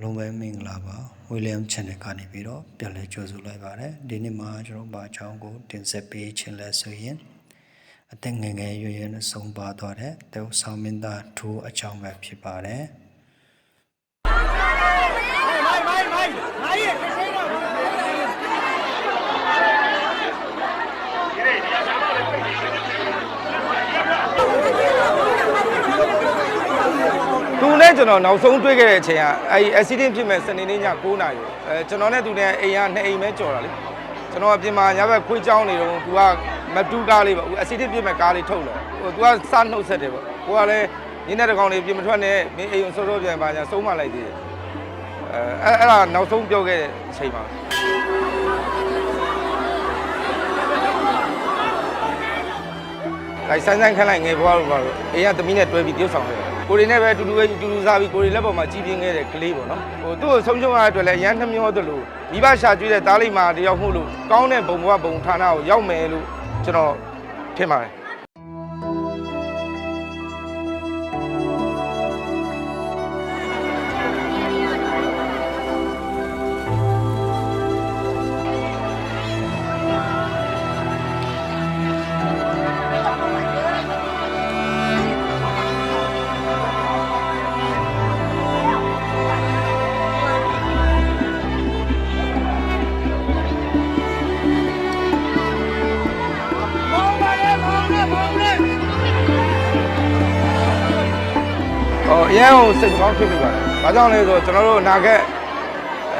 အားလုံးပဲမင်္ဂလာပါ William Channel ကနေပြီးတော့ပြန်လည်ကြိုဆိုလိုက်ပါတယ်ဒီနေ့မှာကျွန်တော်ဘာအကြောင်းကိုတင်ဆက်ပေးခြင်းလဲဆိုရင်အသက်ငယ်ငယ်ရွယ်ရွယ်နဲ့ဆုံးပါသွားတဲ့တေဝဆောင်မင်းသားထူအကြောင်းပဲဖြစ်ပါတယ်သူနဲ့ ကျွန်တော်နောက်ဆုံးတွေ့ခဲ့တဲ့အချိန်ကအဲဒီ accident ဖြစ်မဲ့စနေနေ့ည9:00နာရီအဲကျွန်တော်နဲ့သူနဲ့အိမ်ကနှစ်အိမ်ပဲကြော်တာလေကျွန်တော်အပြင်မှာညဘက်ခွေးချောင်းနေတော့သူကမတူးကားလေးပေါ့ accident ဖြစ်မဲ့ကားလေးထုတ်လာဟိုသူကစနှုတ်ဆက်တယ်ပေါ့ကိုကလည်းညနေတကောင်လေးပြင်မထွက်နဲ့မင်းအိမ်ကိုစောစောပြန်ပါညာဆုံးမလိုက်သေးတယ်အဲအဲ့အဲ့ဒါနောက်ဆုံးပြောခဲ့တဲ့အချိန်ပါလိုက်ဆန်းဆန်းခန်းလိုက်ငယ်ဘွားလို့ပါလို့အိမ်ကသမီးနဲ့တွဲပြီးတရုပ်ဆောင်ခဲ့တယ် ကိုရီနဲ့ပဲအတူတူပဲအတူတူစားပြီးကိုရီလက်ပေါ်မှာကြီးပြင်းခဲ့တဲ့ကလေးပေါ့နော်ဟိုသူ့ကိုဆုံးရှုံးရတဲ့အတွက်လည်းရမ်းနှမျောသလိုမိဘရှာကျွေးတဲ့တားလိမ္မာတယောက်မှုလို့ကောင်းတဲ့ဘုံဘဝဘုံဌာနကိုရောက်မယ်လို့ကျွန်တော်ထင်ပါတယ် ဟောအရန်ကိုစိတ်ကောင်းဖြစ်ပြီးပါတယ်။ဘာကြောင့်လဲဆိုတော့ကျွန်တော်တို့အနာဂတ်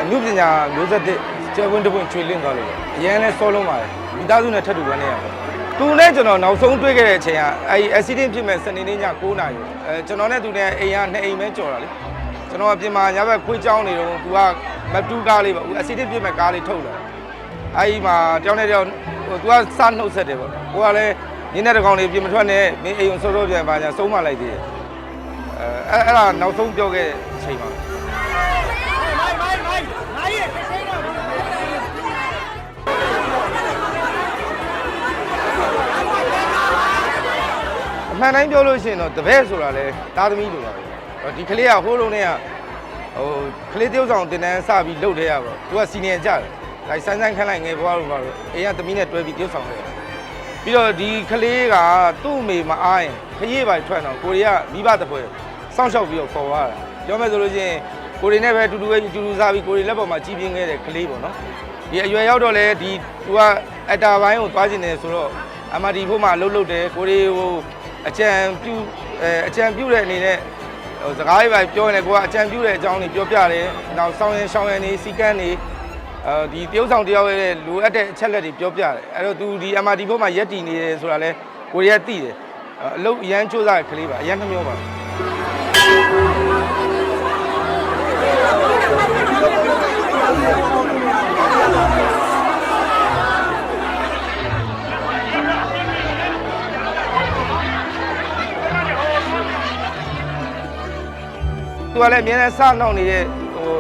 အမှုပညာမျိုးဆက်တစ်ကျယ်ဝန်းတစ်ပွင့်ချွေလင့်သွားလို့ပဲ။အရန်လဲစောလုံးပါတယ်။မိသားစုနဲ့ထပ်တူပဲနေရပါတယ်။သူနဲ့ကျွန်တော်နောက်ဆုံးတွေ့ခဲ့တဲ့အချိန်ကအဲဒီ accident ဖြစ်မဲ့စနေနေ့ည9:00နာရီအဲကျွန်တော်နဲ့သူနဲ့အိမ်ကနှစ်အိမ်ပဲကြော်တာလေ။ကျွန်တော်အပြင်မှာညဘက်ခွေးချောင်းနေတော့သူကမတူးကားလေးပေါ့။ accident ဖြစ်မဲ့ကားလေးထုတ်လာ။အဲဒီမှာတယောက်နဲ့တယောက်ဟိုသူကစနှုတ်ဆက်တယ်ပေါ့။ကိုကလည်းညနေတကောင်လေးပြင်မထွက်နဲ့မင်းအိမ်ကိုစောစောပြန်ပါညာဆုံးမလိုက်သေးတယ်။ အဲအဲ့အဲ့ဒါနောက်ဆုံးပြောခဲ့တဲ့အချိန်ပါအမှန်တိုင်းပြောလို့ရှိရင်တော့တပည့်ဆိုတာလဲသားသမီးလိုပါပဲဒီကလေးကဟိုးလုံးနဲ့ကဟိုကလေးတယောက်ဆောင်တင်တန်းစပြီးလှုပ်ထဲရပါသူကစီနီယံကြတယ်လိုက်ဆန်းဆန်းခန်းလိုက်ငယ်ဘွားလိုပါလို့အိမ်ကသမီးနဲ့တွဲပြီးတယောက်ဆောင်ခဲ့တယ်ပြီးတော့ဒီကလေးကသူ့အမေမအားရင်ခရီးပါထွက်တော့ကိုရီးယားမိဘတပွဲ စောင့်ရှောက်ပြီးတော့ခေါ်သွားတာပြောမယ်ဆိုလို့ရှိရင်ကိုရီနဲ့ပဲအတူတူပဲအတူတူစားပြီးကိုရီလက်ပေါ်မှာကြီးပြင်းခဲ့တဲ့ကလေးပေါ့နော်ဒီအရွယ်ရောက်တော့လေဒီသူကအတာပိုင်းကိုသွားကျင်တယ်ဆိုတော့အမဒီဖို့မှလှုပ်လှုပ်တယ်ကိုရီဟိုအကြံပြုအဲအကြံပြုတဲ့အနေနဲ့ဟိုစကားလေးပဲပြောရင်လည်းကိုကအကြံပြုတဲ့အကြောင်းတွေပြောပြတယ်နောက်ဆောင်းရင်ရှောင်းရင်နေစီကန်းနေအဲဒီတရုပ်ဆောင်တယောက်ရဲ့လိုအပ်တဲ့အချက်လက်တွေပြောပြတယ်အဲ့တော့သူဒီ MRT ဘုတ်မှာရက်တည်နေတယ်ဆိုတာလဲကိုရီးယားသိတယ်အလုပ်အရန်စူးစမ်းတဲ့ကလေးပါအရန်နှမျောပါ သူကလည်းအများနဲ့စနှောက်နေတဲ့ဟို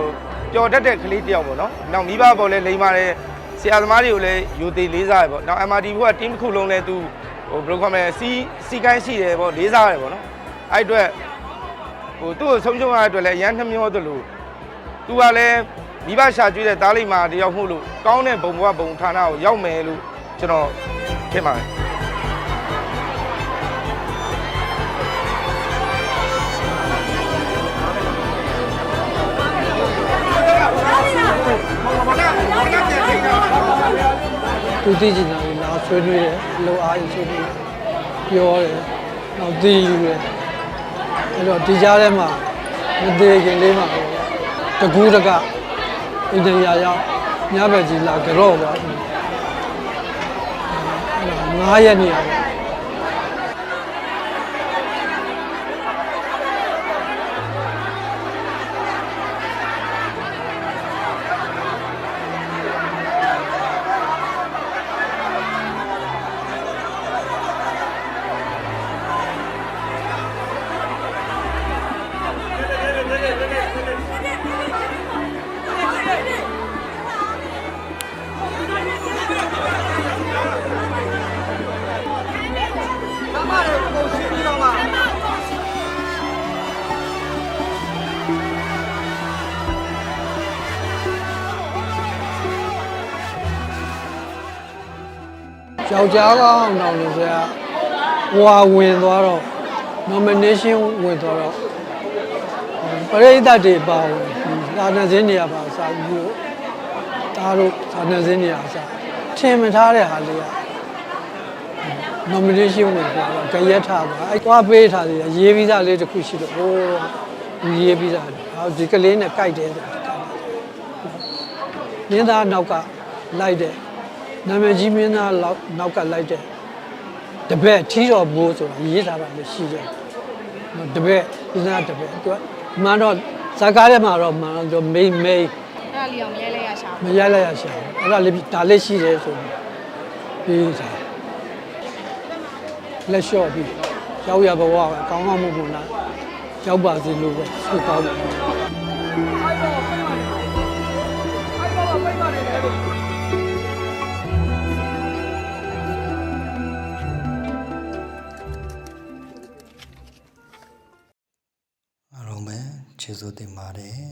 ပျော်တတ်တဲ့ကလေးတစ်ယောက်ပေါ့နော်။နောက်မိဘပေါ်လည်းလိမ်ပါတယ်ဆရာသမားတွေကိုလည်းယူသေးလေးစားရပေါ့။နောက် MRT ဘုက team တစ်ခုလုံးလည်းသူဟိုဘယ်လိုခေါ်မလဲစီစီကိုင်းရှိတယ်ပေါ့လေးစားရတယ်ပေါ့နော်။အဲ့အတွက် ဟိုသူ့ကိုဆုံးရှုံးရတဲ့အတွက်လည်းအရန်နှမျောသလိုသူကလည်းမိဘရှာကျွေးတဲ့တားလိမ္မာတယောက်မှုလို့ကောင်းတဲ့ဘုံဘဝဘုံဌာနကိုရောက်မယ်လို့ကျွန်တော်ထင်ပါတယ်သူသိချင်တာကိုလာဆွေးနွေးတယ်လောအားကြီးဆွေးနွေးတယ်ပြောတယ်နောက်သိယူတယ် အဲ့တော့ဒီကြားထဲမှာမသေးခင်လေးမှာတကူးတကအင်ဂျင်နီယာရောက်ညဘက်ကြီးလာကြော့သွားတယ်အဲ့ဒါ9ရက်နေရ ယောက်ျားကောင်းတော့လို့ဆိုရဟွာဝင်သွားတော့ nomination ဝင်သွားတော့ပရိသတ်တွေပါဝင်သာနာစင်းနေရပါစာပြီးတော့ဒါတို့သာနာစင်းနေရစာထင်မထားတဲ့ဟာလေးက nomination ဝင်သွားတော့ကြရက်ထားပါအဲ့သွားပေးထားတယ်ရေးပြီးသားလေးတစ်ခုရှိတော့ဟိုးရေးပြီးသားဟောဒီကလေးနဲ့ကြိုက်တယ်ဆိုတာမင်းသားနောက်ကလိုက်တဲ့ နာမည်ကြီးမင်းသားလောက်နောက်ကလိုက်တဲ့တပည့်ထီတော်ဘိုးဆိုတာရေးထားတာလည်းရှိတယ်တပည့်မင်းသားတပည့်သူကမှန်တော့ဇာကားထဲမှာတော့မှန်တော့မိန်မိန်အဲ့ဒါလေးအောင်မရဲလဲရရှာမရလိုက်ရရှာဘူးအဲ့ဒါလေးဒါလေးရှိတယ်ဆိုပြီးပြီးတာလက်လျှော့ပြီးရောက်ရဘဝပဲကောင်းကောင်းမွန်မွန်လားရောက်ပါစေလို့ပဲဆုတောင်းတယ် ကျေးဇူးတင်ပါတယ်